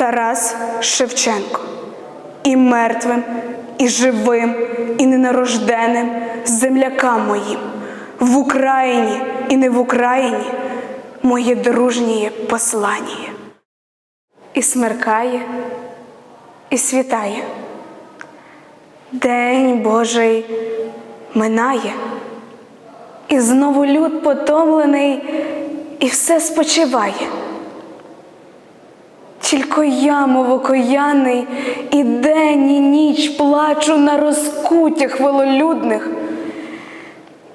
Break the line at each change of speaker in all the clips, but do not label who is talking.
Тарас Шевченко. І мертвим, і живим, і ненарожденим землякам моїм, в Україні і не в Україні моє дружнє послання. І смеркає, і світає. День Божий минає, і знову люд потомлений, і все спочиває. Тільки я, мов окояний, і день, і ніч плачу на розкуттях велолюдних,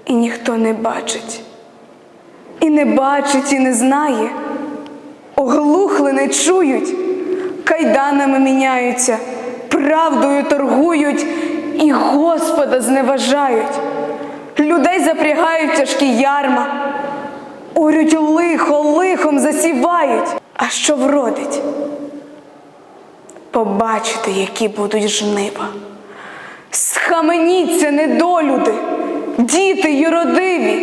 і ніхто не бачить, і не бачить, і не знає, оглухли не чують, кайданами міняються, правдою торгують. І Господа зневажають, людей запрягають тяжкі ярма, орють лихо лихом засівають. А що вродить? Побачите, які будуть жнива. Схаменіться, недолюди, діти юродиві,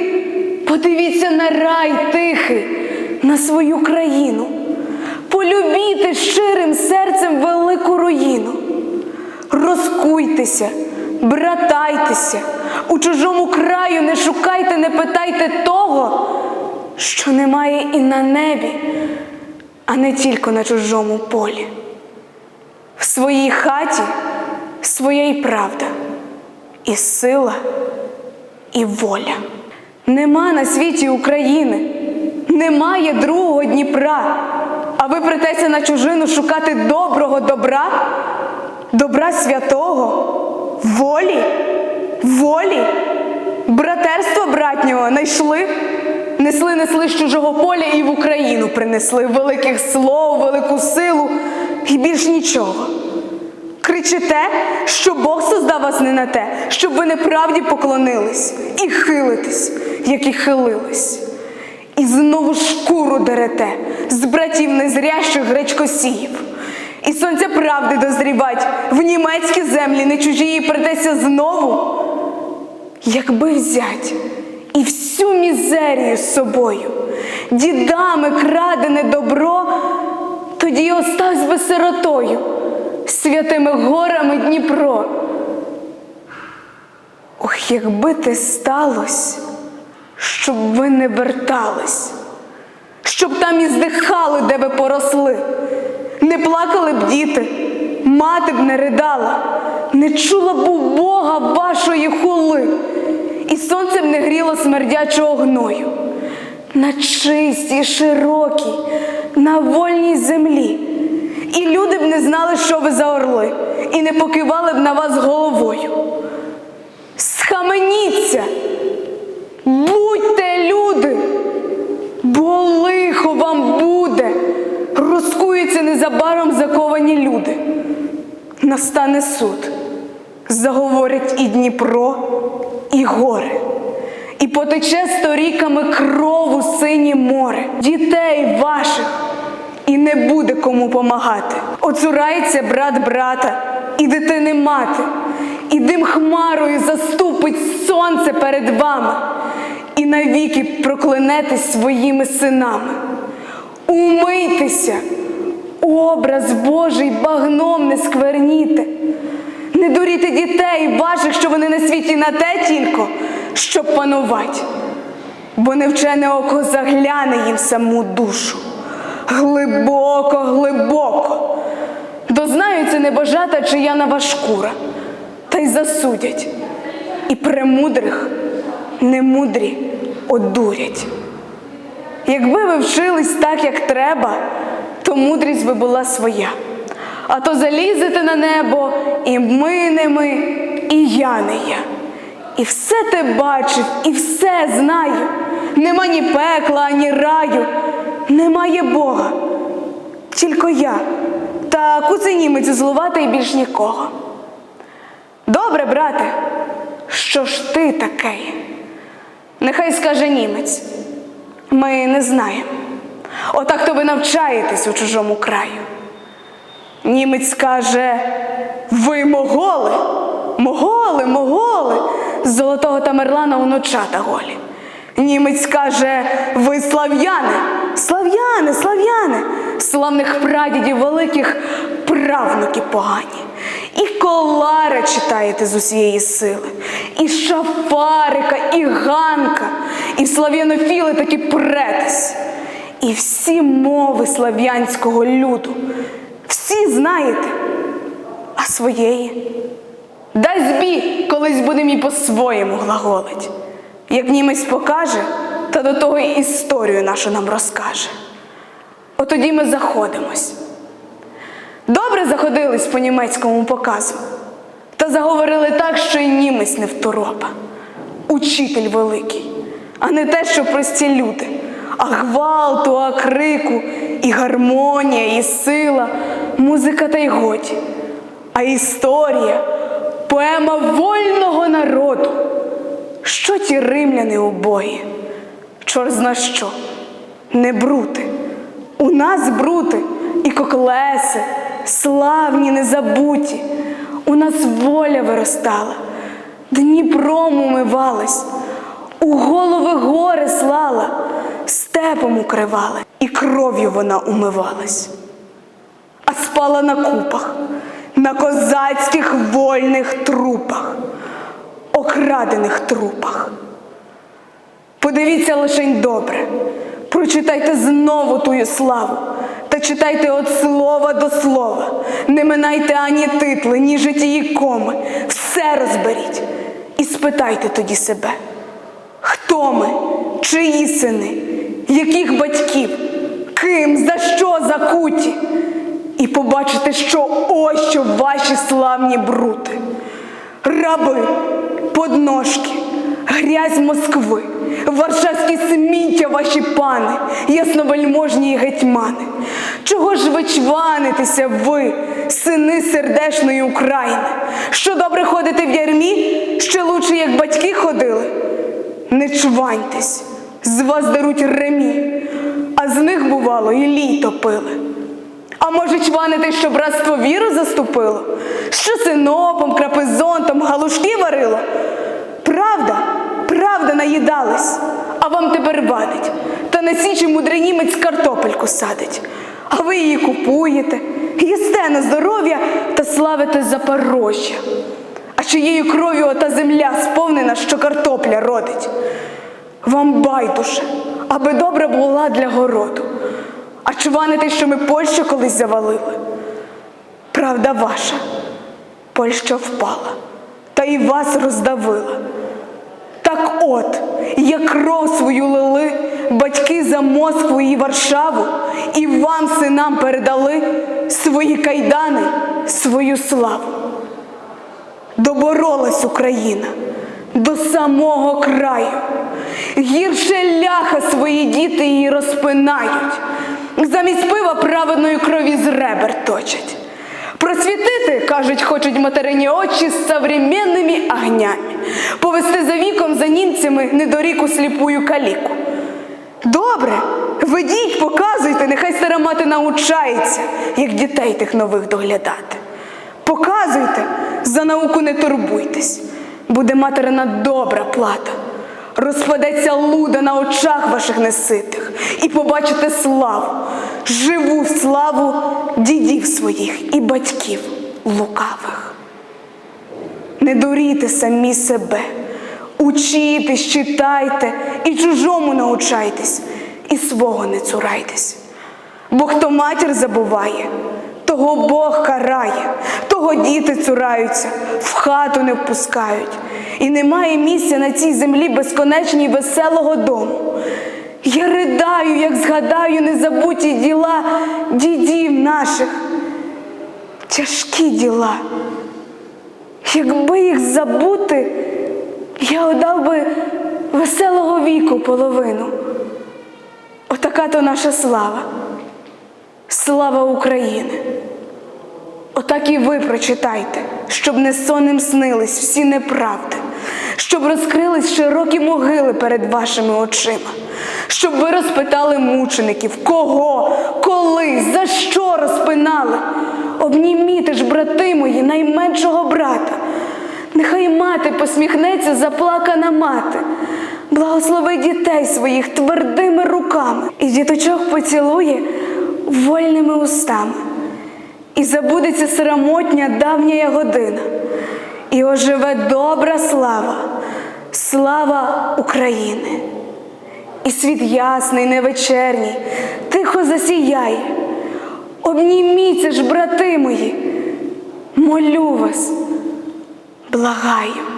подивіться на рай тихий, на свою країну, полюбіте щирим серцем велику руїну. Розкуйтеся, братайтеся, у чужому краю не шукайте, не питайте того, що немає і на небі, а не тільки на чужому полі. В своїй хаті своя й правда, і сила, і воля. Нема на світі України, немає другого Дніпра, а ви претеся на чужину шукати доброго добра, добра святого, волі, волі, братерства братнього найшли, несли, несли з чужого поля і в Україну принесли великих слов, велику силу і більш нічого. Кричите, що Бог создав вас не на те, щоб ви неправді поклонились і хилитесь, як і хилились. І знову шкуру дерете з братів незрящих гречкосіїв. І сонця правди дозрівать в німецькі землі не чужі і придеться знову. Якби взять і всю мізерію з собою, дідами крадене добро, тоді й оставсь би сиротою, святими горами Дніпро. Ох, якби те сталось, щоб ви не вертались, щоб там і здихали, де ви поросли, не плакали б діти, мати б не ридала, не чула б у Бога вашої хули, і сонцем не гріло смердячого гною. На чистій, широкій, на вольній землі. І люди б не знали, що ви за орли, і не покивали б на вас головою. Схаменіться, будьте люди, бо лихо вам буде, розкуються незабаром заковані люди. Настане суд, заговорять і Дніпро, і гори, і потече сторіками крову синє море, дітей ваших, і не буде кому помагати. Оцурається брат брата, і дитини мати, і дим хмарою заступить сонце перед вами, і навіки проклянетесь своїми синами. Умийтеся, образ Божий багном не скверніте. Не дуріте дітей ваших, що вони на світі на те тільки, щоб панувати, бо невчене око загляне їм саму душу. Глибоко, глибоко. Дознаються небожата, чия нова шкура, та й засудять. І премудрих немудрі одурять. Якби ви вчились так, як треба, то мудрість би була своя. А то залізете на небо, і ми не ми, і я не я. І все те бачив, і все знаю. Нема ні пекла, ні раю, немає Бога. Тільки я та куценімець злувати і більш нікого. Добре, брате, що ж ти такий? Нехай скаже німець. Ми не знаємо. Отак то ви навчаєтесь у чужому краю. Німець скаже: ви моголи, моголи, моголи, з золотого Тамерлана онучата голі. Німець каже, ви слав'яни, слав'яни, слав'яни, славних прадідів великих правнуки погані. І колари читаєте з усієї сили, і шафарика, і ганка, і слав'янофіли таки претесь. І всі мови слав'янського люду, всі знаєте, а своєї. Дай збій, колись будем і по-своєму глаголить. Як німець покаже, та до того й історію нашу нам розкаже. От тоді ми заходимось. Добре заходились по німецькому показу, та заговорили так, що й німець не второпа. Учитель великий, а не те, що прості люди, а гвалту, а крику, і гармонія, і сила, музика та й годі, а історія, поема вольного народу. Що ті римляни убої? Чор зна що, не брути. У нас брути і коклеси, славні, незабуті. У нас воля виростала, Дніпром умивалась, у голови гори слала, степом укривала, і кров'ю вона умивалась. Спала на купах, на козацьких вольних трупах, окрадених трупах. Подивіться лишень добре, прочитайте знову тую славу, та читайте від слова до слова. Не минайте ані титли, ні житії коми. Все розберіть і спитайте тоді себе, хто ми, чиї сини, яких батьків, ким, за що закуті. І побачите, що ось що ваші славні брути раби, подножки, грязь Москви, варшавські сміття ваші пани, ясновельможні гетьмани. Чого ж ви чванитеся ви, сини сердешної України? Що добре ходите в ярмі, ще лучше, як батьки ходили? Не чваньтесь, з вас даруть ремі, а з них, бувало, і літо пили. А може чванити, що братство віру заступило? Що синопом, крапизонтом, галушки варило? Правда, правда наїдались, а вам тепер вадить. Та на січі мудрий німець картопельку садить. А ви її купуєте, їсте на здоров'я та славите Запорожжя. А чиєю кров'ю ота земля сповнена, що картопля родить? Вам байдуже, аби добра була для городу. А чванити, що ми Польщу колись завалили? Правда ваша, Польща впала, та і вас роздавила. Так от, як кров свою лили, батьки за Москву і Варшаву, і вам, синам, передали свої кайдани, свою славу. Доборолась Україна до самого краю. Гірше ляха свої діти її розпинають, замість пива праведної крові з ребер точать. Просвітити, кажуть, хочуть материні очі з современними огнями, повести за віком за німцями недоріку сліпую каліку. Добре, ведіть, показуйте, нехай стара мати научається, як дітей тих нових доглядати. Показуйте, за науку не турбуйтесь, буде материна добра плата. Розпадеться луда на очах ваших неситих, і побачите славу, живу славу дідів своїх і батьків лукавих. Не дурійте самі себе, учітесь, читайте і чужому научайтесь, і свого не цурайтесь. Бо хто матір забуває, того Бог карає, того діти цураються, в хату не впускають. І немає місця на цій землі безконечній веселого дому. Я ридаю, як згадаю незабуті діла дідів наших. Тяжкі діла. Якби їх забути, я отдав би веселого віку половину. Отака то наша слава. Слава України! Отак і ви прочитайте, щоб не сонним снились всі неправди, щоб розкрились широкі могили перед вашими очима, щоб ви розпитали мучеників, кого, коли, за що розпинали. Обніміте ж, брати мої, найменшого брата. Нехай мати посміхнеться заплакана мати. Благослови дітей своїх твердими руками і діточок поцілує вольними устами, і забудеться срамотня давня година, і оживе добра слава, слава України. І світ ясний, невечерній, тихо засіяє. Обніміться ж, брати мої, молю вас, благаю.